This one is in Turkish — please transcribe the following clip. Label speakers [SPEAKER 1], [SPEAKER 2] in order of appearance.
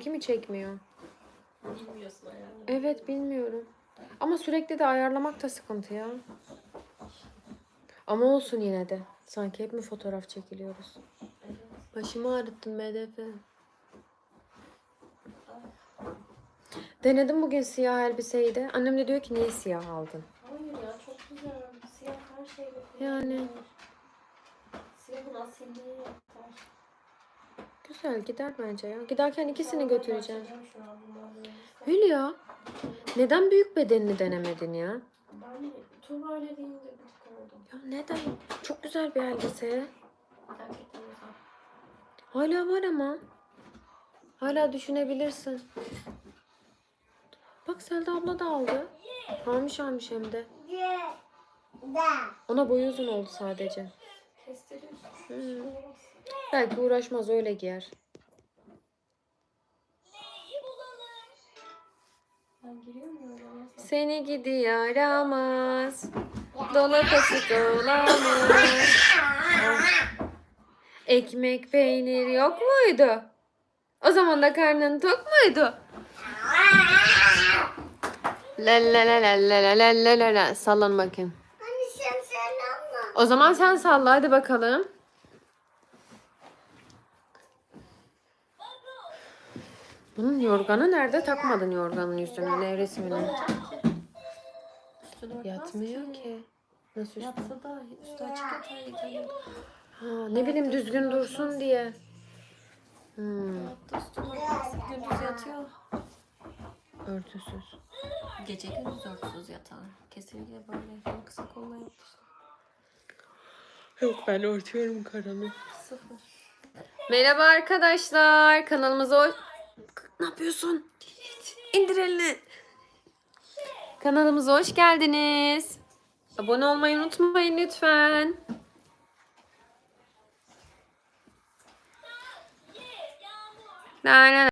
[SPEAKER 1] benimki mi çekmiyor?
[SPEAKER 2] Bilmiyorsun ayarını.
[SPEAKER 1] Evet bilmiyorum. Ama sürekli de ayarlamak da sıkıntı ya. Ama olsun yine de. Sanki hep mi fotoğraf çekiliyoruz? Başımı ağrıttın MDF. Denedim bugün siyah elbiseyi de. Annem de diyor ki niye siyah aldın?
[SPEAKER 2] Hayır ya çok güzel. Siyah her şeyle
[SPEAKER 1] Yani.
[SPEAKER 2] Siyahın asilliği yeter.
[SPEAKER 1] Güzel gider bence ya. Giderken ikisini götüreceğim. Hülya, neden büyük bedenini denemedin ya?
[SPEAKER 2] Ben Tuğba öyle deyince bir tık oldum.
[SPEAKER 1] Ya neden? Çok güzel bir elbise.
[SPEAKER 2] Gerçekten güzel.
[SPEAKER 1] Hala var ama. Hala düşünebilirsin. Bak Selda abla da aldı. Almış almış hem de. Ona boyu uzun oldu sadece.
[SPEAKER 2] Kestiriyorsun.
[SPEAKER 1] Hı. Belki uğraşmaz öyle giyer.
[SPEAKER 2] Ben giriyor muyum öyle? Nasıl?
[SPEAKER 1] Seni gidi yaramaz. Dola kaçık olamaz. Ekmek peynir yok muydu? O zaman da karnın tok muydu? La la la la la la la la la la. Sallan bakayım. O zaman sen salla hadi bakalım. Bunun yorganı nerede? Takmadın yorganın üstüne, ne resmini. Yatmıyor ki. Nasıl üstü?
[SPEAKER 2] Yatsa da üstü açık.
[SPEAKER 1] Ha, ne bileyim düzgün dursun diye. Hmm.
[SPEAKER 2] Gündüz yatıyor.
[SPEAKER 1] örtüsüz.
[SPEAKER 2] Gece gündüz örtüsüz yatar. Kesinlikle böyle. Kısa koluna yapmışlar.
[SPEAKER 1] Yok ben örtüyorum karanı.
[SPEAKER 2] Sıfır.
[SPEAKER 1] Merhaba arkadaşlar. Kanalımıza hoş... Ne yapıyorsun? İndir elini. Kanalımıza hoş geldiniz. Abone olmayı unutmayın lütfen. La la